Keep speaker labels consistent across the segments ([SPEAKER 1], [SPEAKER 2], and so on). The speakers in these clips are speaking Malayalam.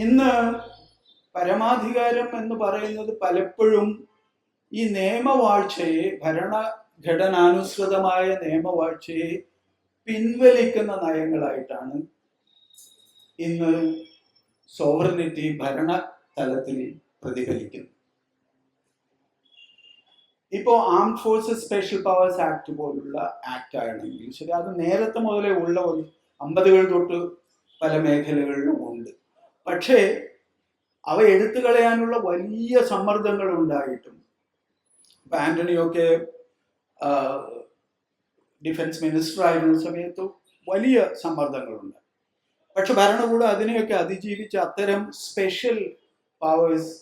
[SPEAKER 1] ഇന്ന് പരമാധികാരം എന്ന് പറയുന്നത് പലപ്പോഴും ഈ നിയമവാഴ്ചയെ ഭരണഘടനാനുസൃതമായ നിയമവാഴ്ചയെ പിൻവലിക്കുന്ന നയങ്ങളായിട്ടാണ് ഇന്ന് സോവറിനിറ്റി ഭരണ തലത്തിൽ പ്രതിഫലിക്കുന്നത്. ഇപ്പോൾ armed forces special powers act പോലുള്ള ആക്ട് ആണെങ്കിൽ ശരി അത് നേരത്തെ മുതലേ ഉള്ള ഒരു അമ്പതുകൾ തൊട്ട് പല മേഖലകളിലും ഉണ്ട്. പക്ഷേ അവ എടുത്തു കളയാനുള്ള വലിയ സമ്മർദ്ദങ്ങൾ ഉണ്ടായിട്ടും. ഇപ്പൊ ആന്റണിയൊക്കെ ഡിഫൻസ് മിനിസ്റ്റർ ആയിരുന്ന സമയത്ത് വലിയ സമ്മർദ്ദങ്ങളുണ്ട്. പക്ഷെ ഭരണകൂടം അതിനെയൊക്കെ അതിജീവിച്ച് അത്തരം സ്പെഷ്യൽ പവേഴ്സ്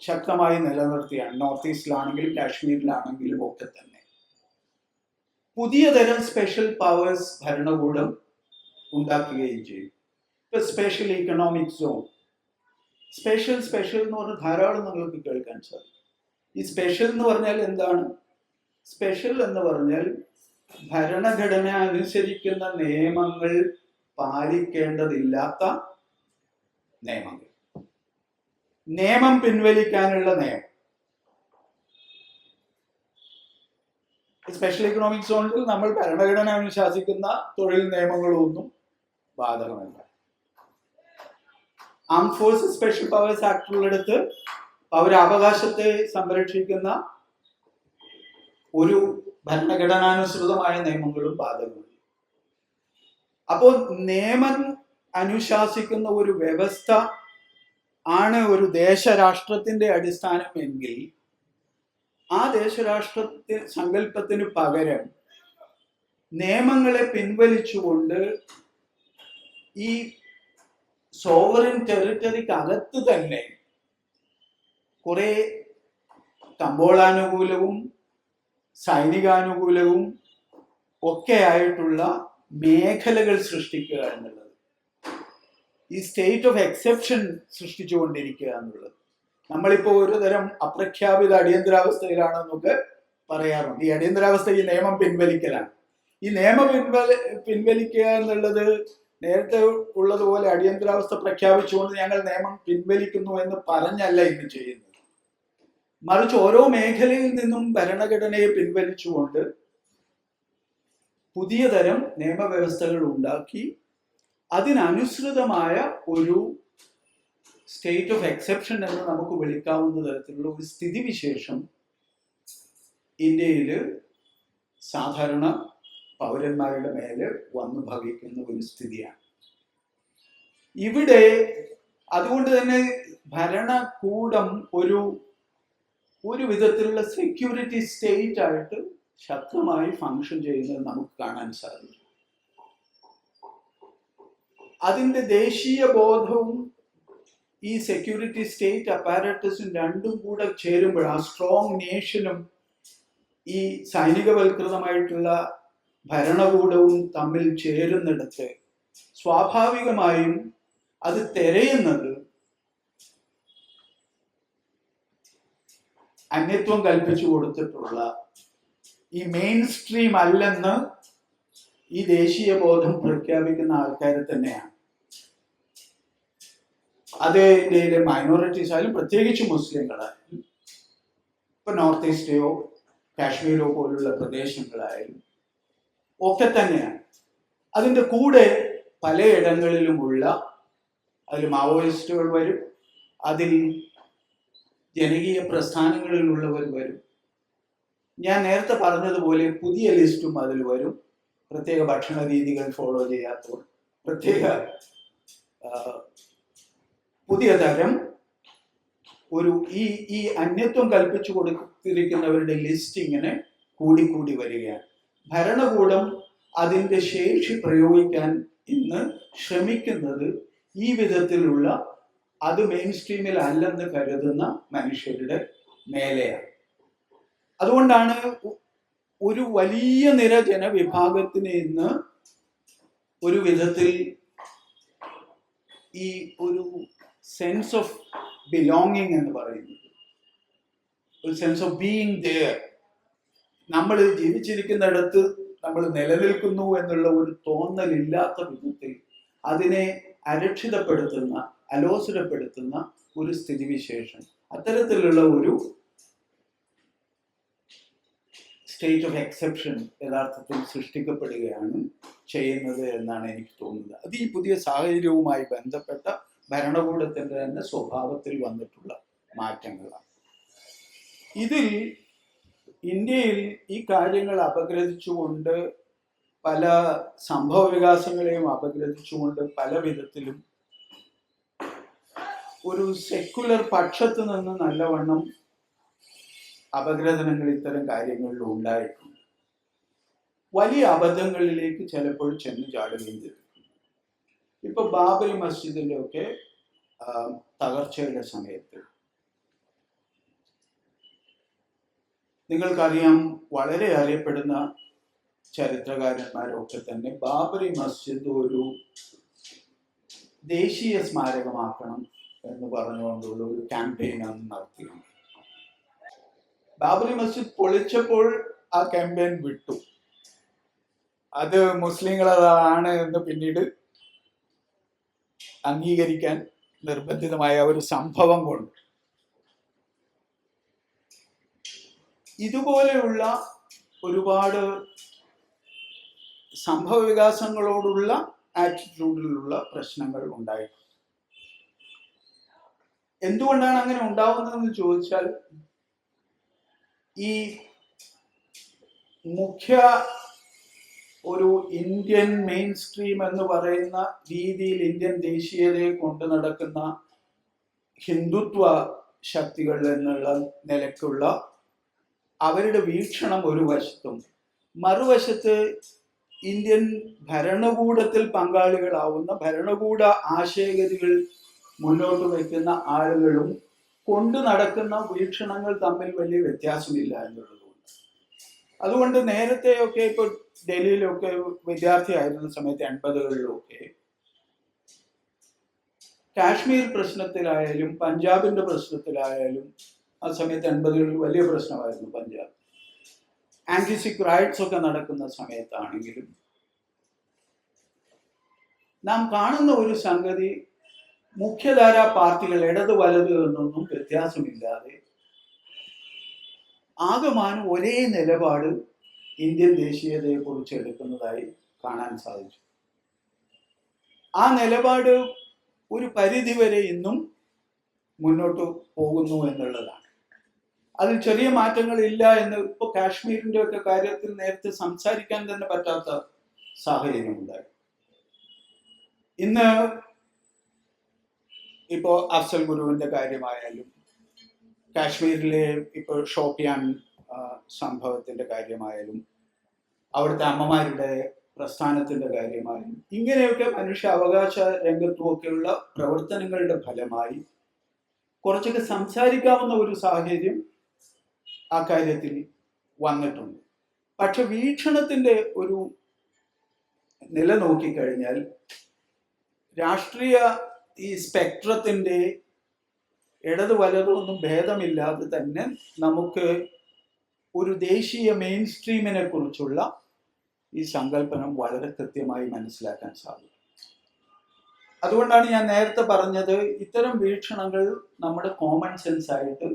[SPEAKER 1] ശക്തമായി നിലനിർത്തിയാണ്. നോർത്ത് ഈസ്റ്റിലാണെങ്കിലും കാശ്മീരിലാണെങ്കിലും ഒക്കെ തന്നെ. പുതിയ തരം സ്പെഷ്യൽ പവേഴ്സ് ഭരണകൂടം ഉണ്ടാക്കുകയും ചെയ്യും ഇപ്പൊ special economic zone special special എന്ന് പറഞ്ഞാൽ ധാരാളം നിങ്ങൾക്ക് കേൾക്കാൻ സാധിക്കും. ഈ സ്പെഷ്യൽ എന്ന് പറഞ്ഞാൽ എന്താണ്? സ്പെഷ്യൽ എന്ന് പറഞ്ഞാൽ ഭരണഘടന അനുസരിക്കുന്ന നിയമങ്ങൾ പാലിക്കേണ്ടതില്ലാത്ത നിയമങ്ങൾ. നിയമം പിൻവലിക്കാനുള്ള നിയമം. സ്പെഷ്യൽ ഇക്കണോമിക് സോണിൽ നമ്മൾ ഭരണഘടന അനുശാസിക്കുന്ന തൊഴിൽ നിയമങ്ങളൊന്നും ബാധകമല്ല. ആം ഫോഴ്സ് സ്പെഷ്യൽ പവേഴ്സ് ആക്ടിലുള്ളടുത്ത് പൗരാവകാശത്തെ സംരക്ഷിക്കുന്ന ഒരു ഭരണഘടനാനുസൃതമായ നിയമങ്ങളും ബാധകമാണ്. അപ്പോൾ നിയമം അനുശാസിക്കുന്ന ഒരു വ്യവസ്ഥ ആണ് ഒരു ദേശരാഷ്ട്രത്തിന്റെ അടിസ്ഥാനം എങ്കിൽ ആ ദേശരാഷ്ട്രത്തെ സങ്കല്പത്തിന് പകരം നിയമങ്ങളെ പിൻവലിച്ചുകൊണ്ട് ഈ സോവറിൻ ടെറിറ്ററിക്ക് അകത്ത് തന്നെ കുറെ കമ്പോളാനുകൂലവും സൈനികാനുകൂലവും ഒക്കെ ആയിട്ടുള്ള മേഖലകൾ സൃഷ്ടിക്കുക എന്നുള്ളത്. ഈ സ്റ്റേറ്റ് ഓഫ് എക്സെപ്ഷൻ സൃഷ്ടിച്ചുകൊണ്ടിരിക്കുക എന്നുള്ളത്. നമ്മളിപ്പോൾ ഒരു തരം അപ്രഖ്യാപിത അടിയന്തരാവസ്ഥയിലാണെന്നൊക്കെ പറയാറുണ്ട്. ഈ അടിയന്തരാവസ്ഥ ഈ നിയമം പിൻവലിക്കലാണ്. ഈ നിയമം പിൻവലി പിൻവലിക്കുക എന്നുള്ളത് നേരത്തെ ഉള്ളതുപോലെ അടിയന്തരാവസ്ഥ പ്രഖ്യാപിച്ചുകൊണ്ട് ഞങ്ങൾ നിയമം പിൻവലിക്കുന്നു എന്ന് പറഞ്ഞല്ല ഇന്ന് ചെയ്യുന്നത്. മറിച്ച് ഓരോ മേഖലയിൽ നിന്നും ഭരണഘടനയെ പിൻവലിച്ചുകൊണ്ട് പുതിയ തരം നിയമവ്യവസ്ഥകൾ ഉണ്ടാക്കി അതിനനുസൃതമായ ഒരു സ്റ്റേറ്റ് ഓഫ് എക്സെപ്ഷൻ എന്ന് നമുക്ക് വിളിക്കാവുന്ന തരത്തിലുള്ള ഒരു സ്ഥിതിവിശേഷം ഇന്ത്യയിൽ സാധാരണ പൗരന്മാരുടെ മേലെ വന്നു ഭവിക്കുന്ന ഒരു സ്ഥിതിയാണ്. ഇവിടെ അതുകൊണ്ട് തന്നെ ഭരണകൂടം ഒരു ഒരു വിധത്തിലുള്ള സെക്യൂരിറ്റി സ്റ്റേറ്റ് ആയിട്ട് ശക്തമായി ഫങ്ഷൻ ചെയ്യുന്നത് നമുക്ക് കാണാൻ സാധിക്കും. അതിന്റെ ദേശീയ ബോധവും ഈ സെക്യൂരിറ്റി സ്റ്റേറ്റ് അപ്പാരറ്റസും രണ്ടും കൂടെ ചേരുമ്പോൾ ആ സ്ട്രോങ് നേഷനും ഈ സൈനികവൽകൃതമായിട്ടുള്ള ഭരണകൂടവും തമ്മിൽ ചേരുന്നിടത്ത് സ്വാഭാവികമായും അത് തിരയുന്നത് അന്യത്വം കൽപ്പിച്ചു കൊടുത്തിട്ടുള്ള ഈ മെയിൻ സ്ട്രീം അല്ലെന്ന് ഈ ദേശീയ ബോധം പ്രഖ്യാപിക്കുന്ന ആൾക്കാർ തന്നെയാണ്. അത് ഇന്ത്യയിലെ മൈനോറിറ്റീസ് ആയാലും പ്രത്യേകിച്ച് മുസ്ലിങ്ങളായാലും ഇപ്പൊ നോർത്ത് ഈസ്റ്റേയോ കാശ്മീരോ പോലുള്ള പ്രദേശങ്ങളായാലും ഒക്കെ തന്നെയാണ്. അതിന്റെ കൂടെ പലയിടങ്ങളിലുമുള്ള അതിൽ മാവോയിസ്റ്റുകൾ വരും അതിൽ ജനകീയ പ്രസ്ഥാനങ്ങളിലുള്ളവർ വരും. ഞാൻ നേരത്തെ പറഞ്ഞതുപോലെ പുതിയ ലിസ്റ്റും അതിൽ വരും. പ്രത്യേക ഭക്ഷണ രീതികൾ ഫോളോ ചെയ്യാത്തവർ പ്രത്യേക പുതിയ തരം ഒരു ഈ ഈ അന്യത്വം കൽപ്പിച്ചു കൊടുത്തിരിക്കുന്നവരുടെ ലിസ്റ്റ് ഇങ്ങനെ കൂടിക്കൂടി വരികയാണ്. ഭരണകൂടം അതിന്റെ ശേഷി പ്രയോഗിക്കാൻ ഇന്ന് ശ്രമിക്കുന്നത് ഈ വിധത്തിലുള്ള അത് മെയിൻ സ്ട്രീമിൽ അല്ലെന്ന് കരുതുന്ന മനുഷ്യരുടെ മേലെയാണ്. അതുകൊണ്ടാണ് ഒരു വലിയ നിര ജനവിഭാഗത്തിന് ഇന്ന് ഒരു വിധത്തിൽ ഈ ഒരു സെൻസ് ഓഫ് ബിലോങ്ങിങ് എന്ന് പറയുന്നത്. ഒരു സെൻസ് ഓഫ് ബീയിങ് ദയർ നമ്മൾ ജീവിച്ചിരിക്കുന്നിടത്ത് നമ്മൾ നിലനിൽക്കുന്നു എന്നുള്ള ഒരു തോന്നലില്ലാത്ത വിധത്തിൽ അതിനെ അരക്ഷിതപ്പെടുത്തുന്ന അലോസരപ്പെടുത്തുന്ന ഒരു സ്ഥിതിവിശേഷം. അത്തരത്തിലുള്ള ഒരു സ്റ്റേറ്റ് ഓഫ് എക്സെപ്ഷൻ യഥാർത്ഥത്തിൽ സൃഷ്ടിക്കപ്പെടുകയാണ് ചെയ്യുന്നത് എന്നാണ് എനിക്ക് തോന്നുന്നത്. അത് ഈ പുതിയ സാഹചര്യവുമായി ബന്ധപ്പെട്ട ഭരണകൂടത്തിന്റെ തന്നെ സ്വഭാവത്തിൽ വന്നിട്ടുള്ള മാറ്റങ്ങളാണ്. ഇതിൽ ഇന്ത്യയിൽ ഈ കാര്യങ്ങൾ അപഗ്രഥിച്ചുകൊണ്ട് പല സംഭവ വികാസങ്ങളെയും അപഗ്രഥിച്ചുകൊണ്ട് പല വിധത്തിലും ഒരു സെക്യുലർ പക്ഷത്ത് നിന്ന് നല്ലവണ്ണം അപഗ്രഥനങ്ങൾ ഇത്തരം കാര്യങ്ങളിൽ ഉണ്ടായിട്ടുണ്ട്. വലിയ അബദ്ധങ്ങളിലേക്ക് ചിലപ്പോൾ ചെന്ന് ചാടുകയും ചെയ്തിട്ടുണ്ട് ഇപ്പൊ ബാബരി മസ്ജിദിന്റെ ഒക്കെ തകർച്ചയുടെ സമയത്ത് നിങ്ങൾക്കറിയാം വളരെ അറിയപ്പെടുന്ന ചരിത്രകാരന്മാരൊക്കെ തന്നെ ബാബറി മസ്ജിദ് ഒരു ദേശീയ സ്മാരകമാക്കണം എന്ന് പറഞ്ഞുകൊണ്ടുള്ള ഒരു ക്യാമ്പയിൻ അന്ന് നടത്തിയിരുന്നു ബാബറി മസ്ജിദ് പൊളിച്ചപ്പോൾ ആ ക്യാമ്പയിൻ വിട്ടു. അത് മുസ്ലിങ്ങളാണ് എന്ന് പിന്നീട് അംഗീകരിക്കാൻ നിർബന്ധിതമായ ഒരു സംഭവം കൊണ്ട് ഇതുപോലെയുള്ള ഒരുപാട് സംഭവ വികാസങ്ങളോടുള്ള ആറ്റിറ്റ്യൂഡിലുള്ള പ്രശ്നങ്ങൾ ഉണ്ടായി. എന്തുകൊണ്ടാണ് അങ്ങനെ ഉണ്ടാവുന്നതെന്ന് ചോദിച്ചാൽ ഈ മുഖ്യ ഒരു ഇന്ത്യൻ മെയിൻ സ്ട്രീം എന്ന് പറയുന്ന രീതിയിൽ ഇന്ത്യൻ ദേശീയതയെ കൊണ്ടു നടക്കുന്ന ഹിന്ദുത്വ ശക്തികൾ എന്നുള്ള നിലക്കുള്ള അവരുടെ വീക്ഷണം ഒരു വശത്തും. മറുവശത്ത് ഇന്ത്യൻ ഭരണകൂടത്തിൽ പങ്കാളികളാവുന്ന ഭരണകൂട ആശയഗതികൾ മുന്നോട്ട് വയ്ക്കുന്ന ആളുകളും കൊണ്ടു നടക്കുന്ന വീക്ഷണങ്ങൾ തമ്മിൽ വലിയ വ്യത്യാസമില്ല എന്നുള്ളതുകൊണ്ട്. അതുകൊണ്ട് നേരത്തെയൊക്കെ ഇപ്പോൾ ഡൽഹിയിലൊക്കെ വിദ്യാർത്ഥിയായിരുന്ന സമയത്ത് എൺപതുകളിലൊക്കെ കാശ്മീർ പ്രശ്നത്തിലായാലും പഞ്ചാബിന്റെ പ്രശ്നത്തിലായാലും ആ സമയത്ത് എൺപതുകളിൽ വലിയ പ്രശ്നമായിരുന്നു പഞ്ചാബ്. ആന്റിസിക് റൈറ്റ്സ് ഒക്കെ നടക്കുന്ന സമയത്താണെങ്കിലും നാം കാണുന്ന ഒരു സംഗതി മുഖ്യധാര പാർട്ടികൾ ഇടത് വലത് എന്നൊന്നും വ്യത്യാസമില്ലാതെ ആകമാനം ഒരേ നിലപാട് ഇന്ത്യൻ ദേശീയതയെ കുറിച്ച് എടുക്കുന്നതായി കാണാൻ സാധിച്ചു. ആ നിലപാട് ഒരു പരിധിവരെ ഇന്നും മുന്നോട്ട് പോകുന്നു എന്നുള്ളതാണ്. അതിൽ ചെറിയ മാറ്റങ്ങൾ ഇല്ല എന്ന് ഇപ്പോൾ കാശ്മീരിന്റെ ഒക്കെ കാര്യത്തിൽ നേരത്തെ സംസാരിക്കാൻ തന്നെ പറ്റാത്ത സാഹചര്യം ഉണ്ടായി. ഇന്ന് ഇപ്പോ അഫ്സൽ ഗുരുവിന്റെ കാര്യമായാലും കാശ്മീരിലെ ഇപ്പോൾ ഷോപ്പിയാൻ സംഭവത്തിന്റെ കാര്യമായാലും അവിടുത്തെ അമ്മമാരുടെ പ്രസ്ഥാനത്തിന്റെ കാര്യമായാലും ഇങ്ങനെയൊക്കെ മനുഷ്യ അവകാശ രംഗത്തുമൊക്കെയുള്ള പ്രവർത്തനങ്ങളുടെ ഫലമായി കുറച്ചൊക്കെ സംസാരിക്കാവുന്ന ഒരു സാഹചര്യം ആ കാര്യത്തിൽ വന്നിട്ടുണ്ട്. പക്ഷെ വീക്ഷണത്തിന്റെ ഒരു നില നോക്കിക്കഴിഞ്ഞാൽ രാഷ്ട്രീയ ഈ സ്പെക്ട്രത്തിന്റെ ഇടത് വലതൊന്നും ഭേദമില്ലാതെ തന്നെ നമുക്ക് ഒരു ദേശീയ മെയിൻ സ്ട്രീമിനെ കുറിച്ചുള്ള ഈ സങ്കല്പനം വളരെ കൃത്യമായി മനസ്സിലാക്കാൻ സാധിക്കും. അതുകൊണ്ടാണ് ഞാൻ നേരത്തെ പറഞ്ഞത് ഇത്തരം വീക്ഷണങ്ങൾ നമ്മുടെ കോമൺ സെൻസ് ആയിട്ട്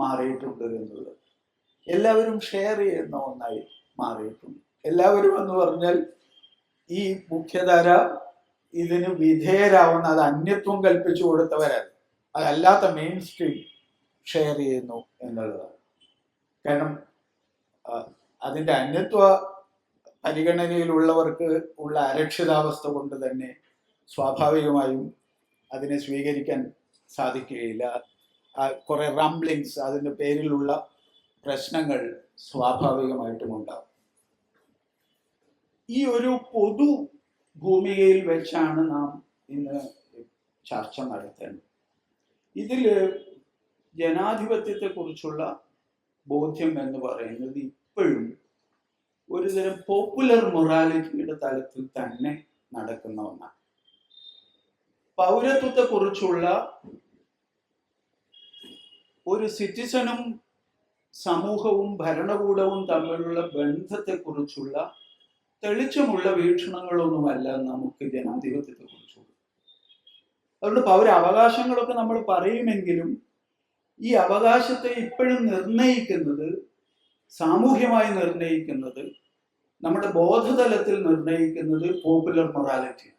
[SPEAKER 1] മാറിയിട്ടുണ്ട് എന്നുള്ളത്. എല്ലാവരും ഷെയർ ചെയ്യുന്ന ഒന്നായി മാറിയിട്ടുണ്ട്. എല്ലാവരും എന്ന് പറഞ്ഞാൽ ഈ മുഖ്യധാര ഇതിന് വിധേയരാവുന്ന അത് അന്യത്വം കൽപ്പിച്ചു കൊടുത്തവരല്ല അതല്ലാത്ത മെയിൻ സ്ട്രീം ഷെയർ ചെയ്യുന്നു എന്നുള്ളതാണ്. കാരണം അതിന്റെ അന്യത്വ പരിഗണനയിലുള്ളവർക്ക് ഉള്ള അരക്ഷിതാവസ്ഥ കൊണ്ട് തന്നെ സ്വാഭാവികമായും അതിനെ സ്വീകരിക്കാൻ സാധിക്കുകയില്ല. കുറെ റംബ്ലിങ്സ് അതിന്റെ പേരിലുള്ള പ്രശ്നങ്ങൾ സ്വാഭാവികമായിട്ടും ഉണ്ടാകും ഈ ഒരു പൊതു ഭൂമികയിൽ വെച്ചാണ് നാം ഇന്ന് ചർച്ച നടത്തേണ്ടത്. ഇതിൽ ജനാധിപത്യത്തെക്കുറിച്ചുള്ള ബോധ്യം എന്ന് പറയുന്നത് ഇപ്പോഴും ഒരുതരം പോപ്പുലർ മൊറാലിറ്റിയുടെ തലത്തിൽ തന്നെ നടക്കുന്ന ഒന്നാണ്. പൗരത്വത്തെക്കുറിച്ചുള്ള ഒരു സിറ്റിസണും സമൂഹവും ഭരണകൂടവും തമ്മിലുള്ള ബന്ധത്തെക്കുറിച്ചുള്ള തെളിച്ചമുള്ള വീക്ഷണങ്ങളൊന്നുമല്ല നമുക്ക് ജനാധിപത്യത്തെക്കുറിച്ചുള്ളത് അതുകൊണ്ട് പൗര അവകാശങ്ങളൊക്കെ നമ്മൾ പറയുമെങ്കിലും ഈ അവകാശത്തെ ഇപ്പോഴും നിർണയിക്കുന്നത് സാമൂഹ്യമായി നിർണയിക്കുന്നത് നമ്മുടെ ബോധതലത്തിൽ നിർണയിക്കുന്നത് പോപ്പുലർ മൊറാലിറ്റി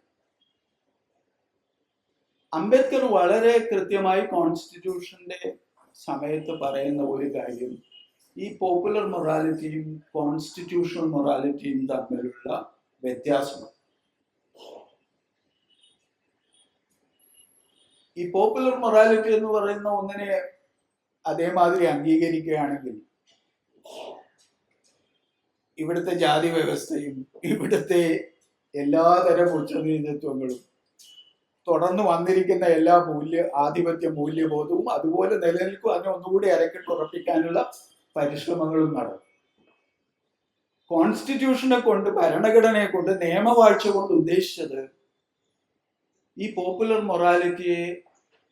[SPEAKER 1] അംബേദ്കർ വളരെ കൃത്യമായി കോൺസ്റ്റിറ്റ്യൂഷന്റെ സമയത്ത് പറയുന്ന ഒരു കാര്യം ഈ പോപ്പുലർ മൊറാലിറ്റിയും കോൺസ്റ്റിറ്റ്യൂഷണൽ മൊറാലിറ്റിയും തമ്മിലുള്ള വ്യത്യാസമാണ്. ഈ പോപ്പുലർ മൊറാലിറ്റി എന്ന് പറയുന്ന ഒന്നിനെ അതേമാതിരി അംഗീകരിക്കുകയാണെങ്കിൽ ഇവിടുത്തെ ജാതി വ്യവസ്ഥയും ഇവിടുത്തെ എല്ലാതരം ഉച്ചനീതിത്വങ്ങളും തുടർന്ന് വന്നിരിക്കുന്ന എല്ലാ മൂല്യ ആധിപത്യ മൂല്യബോധവും അതുപോലെ നിലനിൽക്കും. അതിനെ ഒന്നുകൂടി അരക്കിട്ടുറപ്പിക്കാനുള്ള പരിശ്രമങ്ങളും നടക്കും. കോൺസ്റ്റിറ്റ്യൂഷനെ കൊണ്ട് ഭരണഘടനയെ കൊണ്ട് നിയമവാഴ്ച കൊണ്ട് ഉദ്ദേശിച്ചത് ഈ പോപ്പുലർ മൊറാലിറ്റിയെ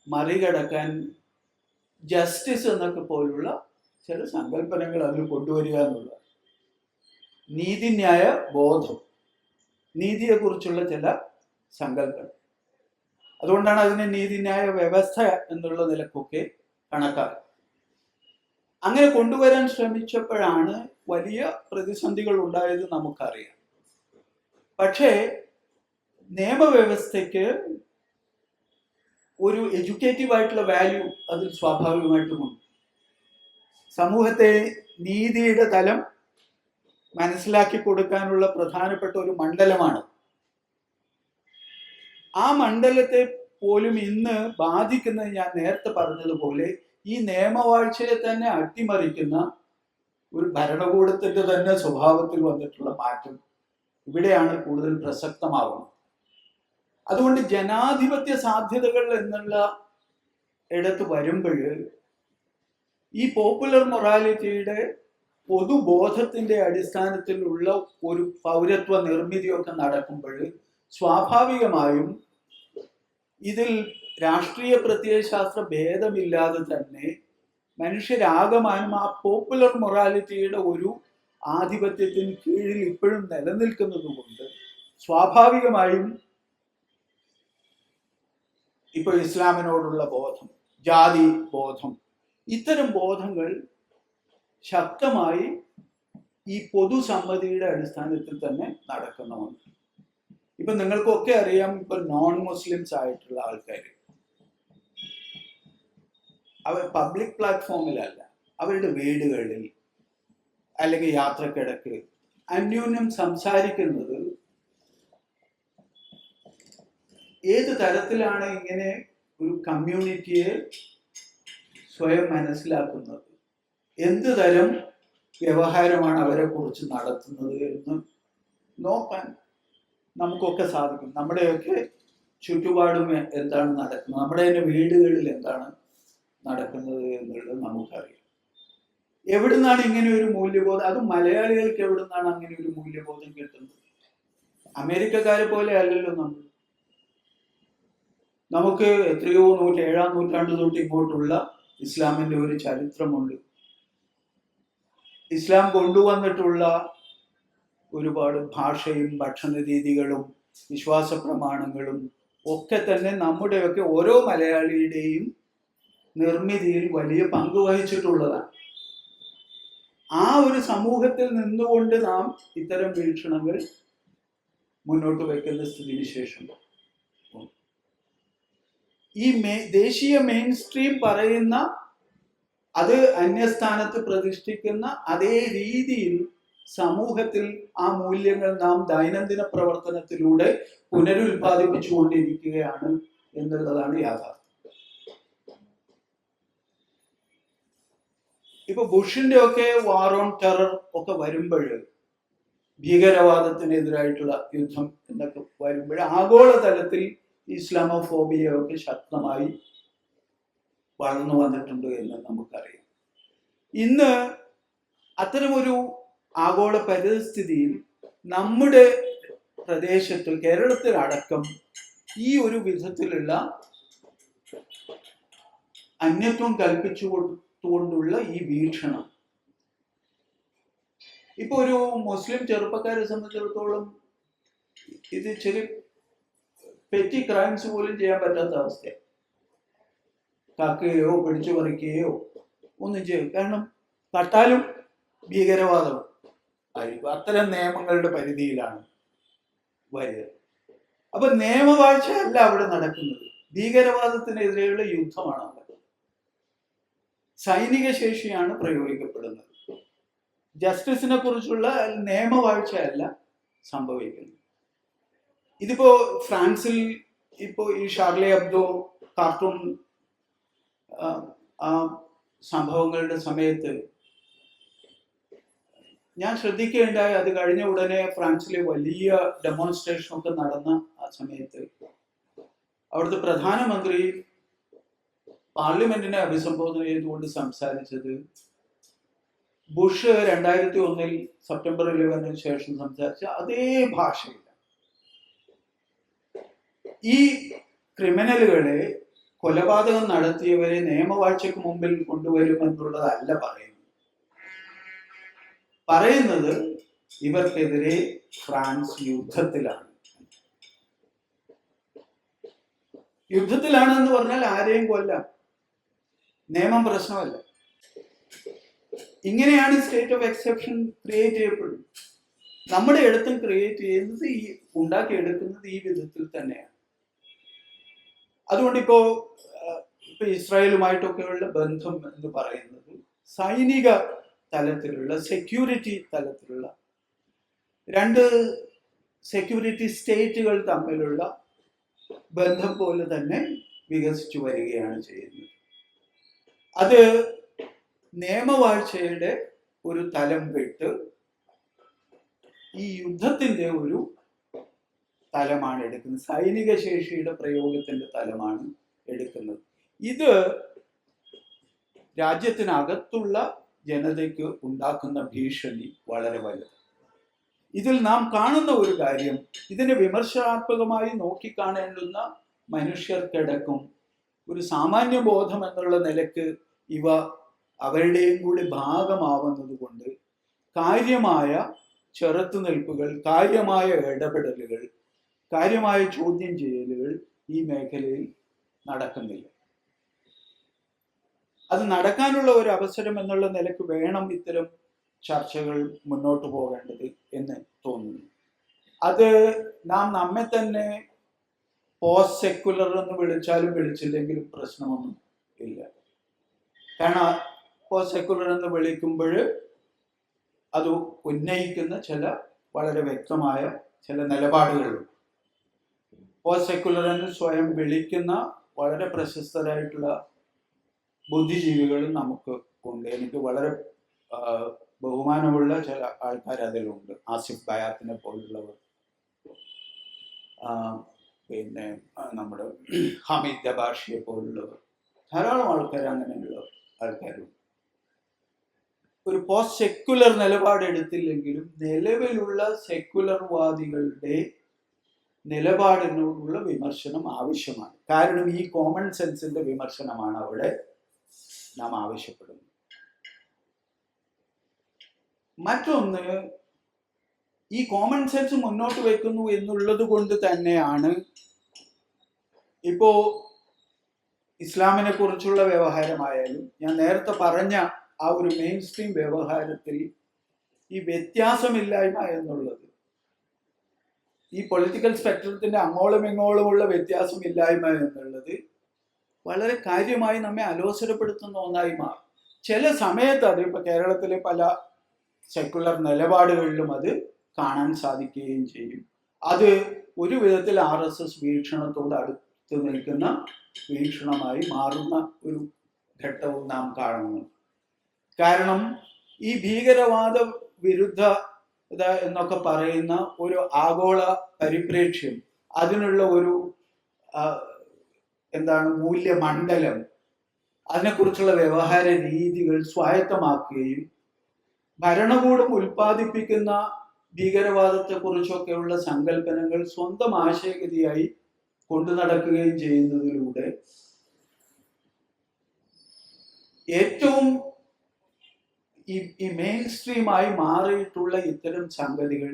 [SPEAKER 1] മറികടക്കാൻ ജസ്റ്റിസ് എന്നൊക്കെ പോലുള്ള ചില സങ്കല്പനങ്ങൾ അതിൽ കൊണ്ടുവരിക എന്നുള്ള നീതിന്യായ ബോധം. നീതിയെക്കുറിച്ചുള്ള ചില സങ്കല്പം അതുകൊണ്ടാണ് അതിനെ നീതിന്യായ വ്യവസ്ഥ എന്നുള്ള നിലക്കൊക്കെ കണക്കാക്കുക അങ്ങനെ കൊണ്ടുവരാൻ ശ്രമിച്ചപ്പോഴാണ് വലിയ പ്രതിസന്ധികൾ ഉണ്ടായത് നമുക്കറിയാം. പക്ഷേ നിയമവ്യവസ്ഥയ്ക്ക് ഒരു എഡ്യൂക്കേറ്റീവ് ആയിട്ടുള്ള വാല്യൂ അതിൽ സ്വാഭാവികമായിട്ടുമുണ്ട് സമൂഹത്തെ നീതിയുടെ തലം മനസ്സിലാക്കി കൊടുക്കാനുള്ള പ്രധാനപ്പെട്ട ഒരു മണ്ഡലമാണ് ആ മണ്ഡലത്തെ പോലും ഇന്ന് ബാധിക്കുന്നത് ഞാൻ നേരത്തെ പറഞ്ഞതുപോലെ ഈ നിയമവാഴ്ചയെ തന്നെ അട്ടിമറിക്കുന്ന ഒരു ഭരണകൂടത്തിന്റെ തന്നെ സ്വഭാവത്തിൽ വന്നിട്ടുള്ള മാറ്റം ഇവിടെയാണ് കൂടുതൽ പ്രസക്തമാവുന്നത്. അതുകൊണ്ട് ജനാധിപത്യ സാധ്യതകൾ എന്നുള്ള ഇടത്ത് വരുമ്പോൾ ഈ പോപ്പുലർ മൊറാലിറ്റിയുടെ പൊതുബോധത്തിന്റെ അടിസ്ഥാനത്തിലുള്ള ഒരു പൗരത്വ നിർമ്മിതിയൊക്കെ നടക്കുമ്പോൾ സ്വാഭാവികമായും ഇതിൽ രാഷ്ട്രീയ പ്രത്യയശാസ്ത്ര ഭേദമില്ലാതെ തന്നെ മനുഷ്യരാകമാനം ആ പോപ്പുലർ മൊറാലിറ്റിയുടെ ഒരു ആധിപത്യത്തിന് കീഴിൽ ഇപ്പോഴും നിലനിൽക്കുന്നതുകൊണ്ട് സ്വാഭാവികമായും ഇപ്പൊ ഇസ്ലാമിനോടുള്ള ബോധം ജാതി ബോധം ഇത്തരം ബോധങ്ങൾ ശക്തമായി ഈ പൊതുസമ്മതിയുടെ അടിസ്ഥാനത്തിൽ തന്നെ നടക്കുന്നതാണ് ഇപ്പൊ നിങ്ങൾക്കൊക്കെ അറിയാം ഇപ്പൊ നോൺ മുസ്ലിംസ് ആയിട്ടുള്ള ആൾക്കാർ അവർ പബ്ലിക് പ്ലാറ്റ്ഫോമിലല്ല അവരുടെ വീടുകളിൽ അല്ലെങ്കിൽ യാത്രക്കിടക്ക് അന്യോന്യം സംസാരിക്കുന്നത് ഏത് തരത്തിലാണ് ഇങ്ങനെ ഒരു കമ്മ്യൂണിറ്റിയെ സ്വയം മനസ്സിലാക്കുന്നത്? എന്ത് തരം വ്യവഹാരമാണ് അവരെ കുറിച്ച് നടത്തുന്നത് എന്ന് നോക്കാൻ നമുക്കൊക്കെ സാധിക്കും. നമ്മുടെയൊക്കെ ചുറ്റുപാടും എന്താണ് നടക്കുന്നത്? നമ്മുടെ തന്നെ വീടുകളിൽ എന്താണ് നടക്കുന്നത് എന്നുള്ളത് നമുക്കറിയാം. എവിടുന്നാണ് ഇങ്ങനെ ഒരു മൂല്യബോധം? അത് മലയാളികൾക്ക് എവിടുന്നാണ് അങ്ങനെ ഒരു മൂല്യബോധം കിട്ടുന്നത്? അമേരിക്കക്കാരെ പോലെ അല്ലല്ലോ നമ്മൾ. നമുക്ക് എത്രയോ നൂറ്റി ഏഴാം നൂറ്റാണ്ട് തൊട്ട് ഇങ്ങോട്ടുള്ള ഇസ്ലാമിന്റെ ഒരു ചരിത്രമുണ്ട്. ഇസ്ലാം കൊണ്ടുവന്നിട്ടുള്ള ഒരുപാട് ഭാഷയും ഭക്ഷണ രീതികളും വിശ്വാസ പ്രമാണങ്ങളും ഒക്കെ തന്നെ നമ്മുടെയൊക്കെ ഓരോ മലയാളിയുടെയും നിർമ്മിതിയിൽ വലിയ പങ്ക് വഹിച്ചിട്ടുള്ളതാണ്. ആ ഒരു സമൂഹത്തിൽ നിന്നുകൊണ്ട് നാം ഇത്തരം വീക്ഷണങ്ങൾ മുന്നോട്ട് വയ്ക്കുന്ന സ്ഥിതിവിശേഷം ഈ മേ ദേശീയ മെയിൻ സ്ട്രീം പറയുന്ന അത് അന്യസ്ഥാനത്ത് പ്രതിഷ്ഠിക്കുന്ന അതേ രീതിയിൽ സമൂഹത്തിൽ ആ മൂല്യങ്ങൾ നാം ദൈനംദിന പ്രവർത്തനത്തിലൂടെ പുനരുൽപാദിപ്പിച്ചുകൊണ്ടിരിക്കുകയാണ് എന്നുള്ളതാണ് യാഥാർത്ഥ്യം. ഇപ്പൊ ബുഷിന്റെ ഒക്കെ വാർ ഓൺ ടെറർ ഒക്കെ വരുമ്പോൾ ഭീകരവാദത്തിനെതിരായിട്ടുള്ള യുദ്ധം എന്നൊക്കെ വരുമ്പോൾ ആഗോളതലത്തിൽ ഇസ്ലാമോഫോബിയ ഒക്കെ ശക്തമായി വളർന്നു വന്നിട്ടുണ്ട് എന്ന് നമുക്കറിയാം. ഇന്ന് അത്തരമൊരു ആഗോള പരിസ്ഥിതിയിൽ നമ്മുടെ പ്രദേശത്ത് കേരളത്തിലടക്കം ഈ ഒരു വിധത്തിലുള്ള അന്യത്വം കൽപ്പിച്ചു കൊടുത്തുകൊണ്ടുള്ള ഈ വീക്ഷണം. ഇപ്പൊ ഒരു മുസ്ലിം ചെറുപ്പക്കാരെ സംബന്ധിച്ചിടത്തോളം ഇത് ചെറിയ പെറ്റി ക്രൈംസ് പോലും ചെയ്യാൻ പറ്റാത്ത അവസ്ഥ കാക്കുകയോ പിടിച്ചു പറിക്കുകയോ ഒന്നും ചെയ്യും കാരണം തട്ടാലും ഭീകരവാദം ആയിരിക്കും അത്തരം നിയമങ്ങളുടെ പരിധിയിലാണ് വരിക. അപ്പൊ നിയമവാഴ്ച അല്ല അവിടെ നടക്കുന്നത്. ഭീകരവാദത്തിനെതിരെയുള്ള യുദ്ധമാണ് അവിടെ. സൈനിക ശേഷിയാണ് പ്രയോഗിക്കപ്പെടുന്നത്. ജസ്റ്റിസിനെ കുറിച്ചുള്ള നിയമവാഴ്ചയല്ല സംഭവിക്കുന്നത്. ഇതിപ്പോ ഫ്രാൻസിൽ ഇപ്പോ ഈ ഷാർലി അബ്ദോ കാർട്ടൂൺ സംഭവങ്ങളുടെ സമയത്ത് ഞാൻ ശ്രദ്ധിക്കുകയുണ്ടായി അത് കഴിഞ്ഞ ഉടനെ ഫ്രാൻസിലെ വലിയ ഡെമോൺസ്ട്രേഷൻ ഒക്കെ നടന്ന ആ സമയത്ത് അവിടുത്തെ പ്രധാനമന്ത്രി പാർലമെന്റിനെ അഭിസംബോധന ചെയ്തുകൊണ്ട് സംസാരിച്ചത് ബുഷ് രണ്ടായിരത്തി ഒന്നിൽ സെപ്റ്റംബർ ഇലവനു ശേഷം സംസാരിച്ച അതേ ഭാഷയിലാണ്. ഈ ക്രിമിനലുകളെ കൊലപാതകം നടത്തിയവരെ നിയമവാഴ്ചക്ക് മുമ്പിൽ കൊണ്ടുവരുമെന്നുള്ളതല്ല പറയുന്നത്. പറയുന്നത് ഇവർക്കെതിരെ ഫ്രാൻസ് യുദ്ധത്തിലാണ്. യുദ്ധത്തിലാണ് എന്ന് പറഞ്ഞാൽ ആരെയും കൊല്ല. നിയമം പ്രശ്നമല്ല. ഇങ്ങനെയാണ് സ്റ്റേറ്റ് ഓഫ് എക്സെപ്ഷൻ ക്രിയേറ്റ് ചെയ്യപ്പെടുന്നത്. നമ്മുടെ ഇടത്തും ക്രിയേറ്റ് ചെയ്യുന്നത് ഈ ഉണ്ടാക്കിയെടുക്കുന്നത് ഈ വിധത്തിൽ തന്നെയാണ്. അതുകൊണ്ട് ഇപ്പൊ ഇസ്രായേലുമായിട്ടൊക്കെയുള്ള ബന്ധം എന്ന് പറയുന്നത് സൈനിക തലത്തിലുള്ള സെക്യൂരിറ്റി തലത്തിലുള്ള രണ്ട് സെക്യൂരിറ്റി സ്റ്റേറ്റുകൾ തമ്മിലുള്ള ബന്ധം പോലെ തന്നെ വികസിച്ചു വരികയാണ് ചെയ്യുന്നത്. അത് നിയമവാഴ്ചയുടെ ഒരു തലം വിട്ട് ഈ യുദ്ധത്തിന്റെ ഒരു തലമാണ് എടുക്കുന്നത്. സൈനിക ശേഷിയുടെ പ്രയോഗത്തിന്റെ തലമാണ് എടുക്കുന്നത്. ഇത് രാജ്യത്തിനകത്തുള്ള ജനതയ്ക്ക് ഉണ്ടാക്കുന്ന ഭീഷണി വളരെ വലുത്. ഇതിൽ നാം കാണുന്ന ഒരു കാര്യം ഇതിനെ വിമർശനാത്മകമായി നോക്കിക്കാണേണ്ടുന്ന മനുഷ്യർക്കിടക്കും ഒരു സാമാന്യ ബോധം എന്നുള്ള നിലയ്ക്ക് ഇവ അവരുടെയും കൂടി ഭാഗമാവുന്നത് കൊണ്ട് കാര്യമായ ചെറുത്തുനിൽപ്പുകൾ കാര്യമായ ഇടപെടലുകൾ കാര്യമായ ചോദ്യം ചെയ്യലുകൾ ഈ മേഖലയിൽ നടക്കുന്നില്ല. അത് നടക്കാനുള്ള ഒരു അവസരം എന്നുള്ള നിലയ്ക്ക് വേണം ഇത്തരം ചർച്ചകൾ മുന്നോട്ട് പോകേണ്ടത് എന്ന് തോന്നുന്നു. അത് നാം നമ്മെ തന്നെ പോസ്റ്റ് സെക്കുലർ എന്ന് വിളിച്ചാലും വിളിച്ചില്ലെങ്കിലും പ്രശ്നമൊന്നും ഇല്ല. കാരണം പോസ്റ്റ് സെക്കുലർ എന്ന് വിളിക്കുമ്പോൾ അത് ഉന്നയിക്കുന്ന ചില വളരെ വ്യക്തമായ ചില നിലപാടുകളുണ്ട്. പോസ്റ്റ് സെക്കുലർ എന്ന് സ്വയം വിളിക്കുന്ന വളരെ പ്രശസ്തരായിട്ടുള്ള ബുദ്ധിജീവികളും നമുക്ക് ഉണ്ട്. എനിക്ക് വളരെ ബഹുമാനമുള്ള ചില ആൾക്കാർ അതിലുണ്ട്. ആസിഫ് ബയാത്തിനെ പോലുള്ളവർ. പിന്നെ നമ്മുടെ ഹമീദ് ദബാഷിയെ പോലുള്ളവർ. ധാരാളം ആൾക്കാർ അങ്ങനെയുള്ള ആൾക്കാരുണ്ട്. ഒരു പോസ്റ്റ് സെക്യുലർ നിലപാടെടുത്തില്ലെങ്കിലും നിലവിലുള്ള സെക്യുലർവാദികളുടെ നിലപാടിനോടുള്ള വിമർശനം ആവശ്യമാണ്. കാരണം ഈ കോമൺ സെൻസിന്റെ വിമർശനമാണ് അവിടെ നാം ആവശ്യപ്പെടുന്നു. മറ്റൊന്ന് ഈ കോമൺ സെൻസ് മുന്നോട്ട് വെക്കുന്നു എന്നുള്ളത് കൊണ്ട് തന്നെയാണ് ഇപ്പോ ഇസ്ലാമിനെ കുറിച്ചുള്ള വ്യവഹാരമായാലും ഞാൻ നേരത്തെ പറഞ്ഞ ആ ഒരു മെയിൻ സ്ട്രീം വ്യവഹാരത്തിൽ ഈ വ്യത്യാസമില്ലായ്മ എന്നുള്ളത് ഈ പൊളിറ്റിക്കൽ സ്പെക്ട്രത്തിന്റെ അങ്ങോളം ഇങ്ങോളമുള്ള വ്യത്യാസമില്ലായ്മ എന്നുള്ളത് വളരെ കാര്യമായി നമ്മെ അലോസരപ്പെടുത്തുന്ന ഒന്നായി മാറും. ചില സമയത്ത് അത് ഇപ്പൊ കേരളത്തിലെ പല സെക്കുലർ നിലപാടുകളിലും അത് കാണാൻ സാധിക്കുകയും ചെയ്യും. അത് ഒരു വിധത്തിൽ ആർ എസ് എസ് വീക്ഷണത്തോട് അടുത്ത് നിൽക്കുന്ന വീക്ഷണമായി മാറുന്ന ഒരു ഘട്ടവും നാം കാണുന്നു. കാരണം ഈ ഭീകരവാദ വിരുദ്ധ എന്നൊക്കെ പറയുന്ന ഒരു ആഗോള പരിപ്രേക്ഷ്യം അതിനുള്ള ഒരു എന്താണ് മൂല്യമണ്ഡലം. അതിനെക്കുറിച്ചുള്ള വ്യവഹാര രീതികൾ സ്വായത്തമാക്കുകയും ഭരണകൂടം ഉൽപ്പാദിപ്പിക്കുന്ന ഭീകരവാദത്തെക്കുറിച്ചൊക്കെയുള്ള സങ്കല്പനങ്ങൾ സ്വന്തം ആശയഗതിയായി കൊണ്ടു നടക്കുകയും ചെയ്യുന്നതിലൂടെ ഏറ്റവും ഈ ഈ മെയിൻ സ്ട്രീമായി മാറിയിട്ടുള്ള ഇത്തരം സംഗതികൾ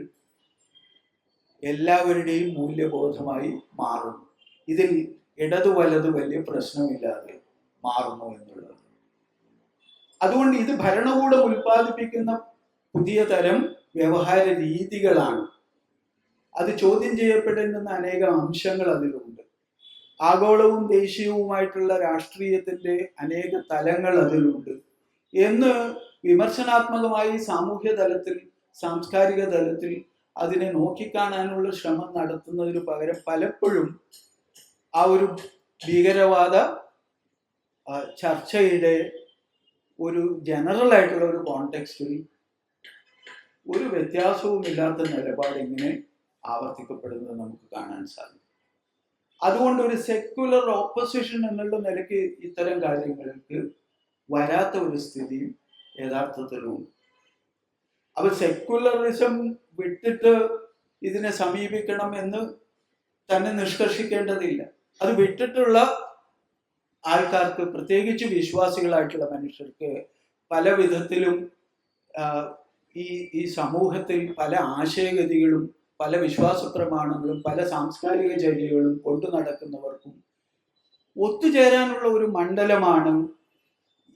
[SPEAKER 1] എല്ലാവരുടെയും മൂല്യബോധമായി മാറും ഇതിൽ ഇടതു വലത് വലിയ പ്രശ്നമില്ലാതെ മാറുന്നു എന്നുള്ളത്. അതുകൊണ്ട് ഇത് ഭരണകൂടം ഉൽപ്പാദിപ്പിക്കുന്ന പുതിയ തരം വ്യവഹാര രീതികളാണ്. അത് ചോദ്യം ചെയ്യപ്പെടേണ്ടുന്ന അനേകം അംശങ്ങൾ അതിലുണ്ട്. ആഗോളവും ദേശീയവുമായിട്ടുള്ള രാഷ്ട്രീയത്തിന്റെ അനേക തലങ്ങൾ അതിലുണ്ട്. എന്ന് വിമർശനാത്മകമായി സാമൂഹ്യ തലത്തിൽ സാംസ്കാരിക തലത്തിൽ അതിനെ നോക്കിക്കാണാനുള്ള ശ്രമം നടത്തുന്നതിന് പകരം പലപ്പോഴും ആ ഒരു ഭീകരവാദ ചർച്ചയുടെ ഒരു ജനറൽ ആയിട്ടുള്ള ഒരു കോണ്ടെക്സ്റ്റിൽ ഒരു വ്യത്യാസവും ഇല്ലാത്ത നിലപാട് ഇങ്ങനെ ആവർത്തിക്കപ്പെടുന്നത് നമുക്ക് കാണാൻ സാധിക്കും. അതുകൊണ്ട് ഒരു സെക്യുലർ ഓപ്പോസിഷൻ എന്നുള്ള നിലയ്ക്ക് ഇത്തരം കാര്യങ്ങൾക്ക് വരാത്ത ഒരു സ്ഥിതിയും യഥാർത്ഥത്തിലും അപ്പൊ സെക്യുലറിസം വിട്ടിട്ട് ഇതിനെ സമീപിക്കണം എന്ന് തന്നെ നിഷ്കർഷിക്കേണ്ടതില്ല. അത് വിട്ടിട്ടുള്ള ആൾക്കാർക്ക് പ്രത്യേകിച്ച് വിശ്വാസികളായിട്ടുള്ള മനുഷ്യർക്ക് പല വിധത്തിലും ഈ ഈ സമൂഹത്തിൽ പല ആശയഗതികളും പല വിശ്വാസ പ്രമാണങ്ങളും പല സാംസ്കാരിക ചര്യകളും കൊണ്ടു നടക്കുന്നവർക്കും ഒത്തുചേരാനുള്ള ഒരു മണ്ഡലമാണ്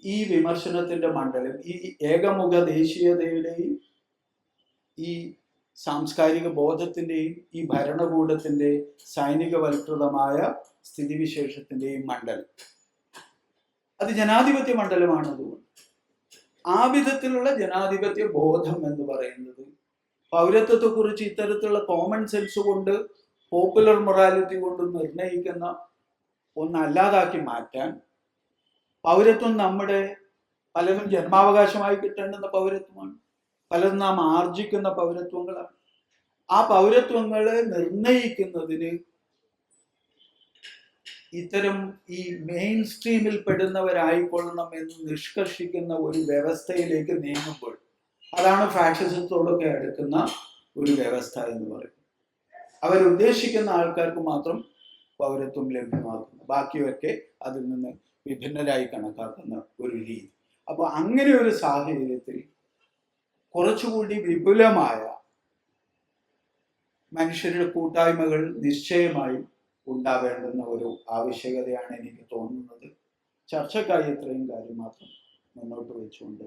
[SPEAKER 1] ഈ വിമർശനത്തിന്റെ മണ്ഡലം. ഈ ഏകമുഖ ദേശീയതയുടെയും ഈ സാംസ്കാരിക ബോധത്തിന്റെയും ഈ ഭരണകൂടത്തിന്റെ സൈനികവൽകൃതമായ സ്ഥിതിവിശേഷത്തിന്റെയും മണ്ഡലം. അത് ജനാധിപത്യ മണ്ഡലമാണ് അതുകൊണ്ട്. ആ വിധത്തിലുള്ള ജനാധിപത്യ ബോധം എന്ന് പറയുന്നത് പൗരത്വത്തെക്കുറിച്ച് ഇത്തരത്തിലുള്ള കോമൺ സെൻസ് കൊണ്ട് പോപ്പുലർ മൊറാലിറ്റി കൊണ്ട് നിർണയിക്കുന്ന ഒന്നല്ലാതാക്കി മാറ്റാൻ പൗരത്വം നമ്മുടെ പലരും ജന്മാവകാശമായി കിട്ടേണ്ടുന്ന പൗരത്വമാണ്. പലതും നാം ആർജിക്കുന്ന പൗരത്വങ്ങളാണ്. ആ പൗരത്വങ്ങളെ നിർണയിക്കുന്നതിന് ഇത്തരം ഈ മെയിൻ സ്ട്രീമിൽ പെടുന്നവരായിക്കൊള്ളണം എന്ന് നിഷ്കർഷിക്കുന്ന ഒരു വ്യവസ്ഥയിലേക്ക് നീങ്ങുമ്പോൾ അതാണ് ഫാഷിസത്തോടൊക്കെ അടുക്കുന്ന ഒരു വ്യവസ്ഥ എന്ന് പറയുന്നത്. അവരുദ്ദേശിക്കുന്ന ആൾക്കാർക്ക് മാത്രം പൗരത്വം ലഭ്യമാക്കുന്നു. ബാക്കിയൊക്കെ അതിൽ നിന്ന് വിഭിന്നരായി കണക്കാക്കുന്ന ഒരു രീതി. അപ്പോൾ അങ്ങനെ ഒരു സാഹചര്യത്തിൽ കുറച്ചുകൂടി വിപുലമായ മനുഷ്യരുടെ കൂട്ടായ്മകൾ നിശ്ചയമായും ഉണ്ടാവേണ്ടുന്ന ഒരു ആവശ്യകതയാണ് എനിക്ക് തോന്നുന്നത്. ചർച്ചക്കായി ഇത്രയും കാര്യം മാത്രം മുന്നോട്ട് വെച്ചുകൊണ്ട്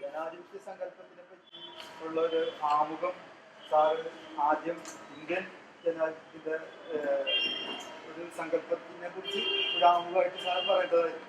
[SPEAKER 2] ജനാധിപത്യ സങ്കല്പത്തിനെ പറ്റി ഉള്ള ഒരു ആമുഖം സാറ് ആദ്യം ഇന്ത്യൻ ജനാധിപത്യത്തിന്റെ ഒരു സങ്കല്പത്തിനെ കുറിച്ച് ഒരു ആമുഖമായിട്ട് സാർ പറയേണ്ടതായിരുന്നു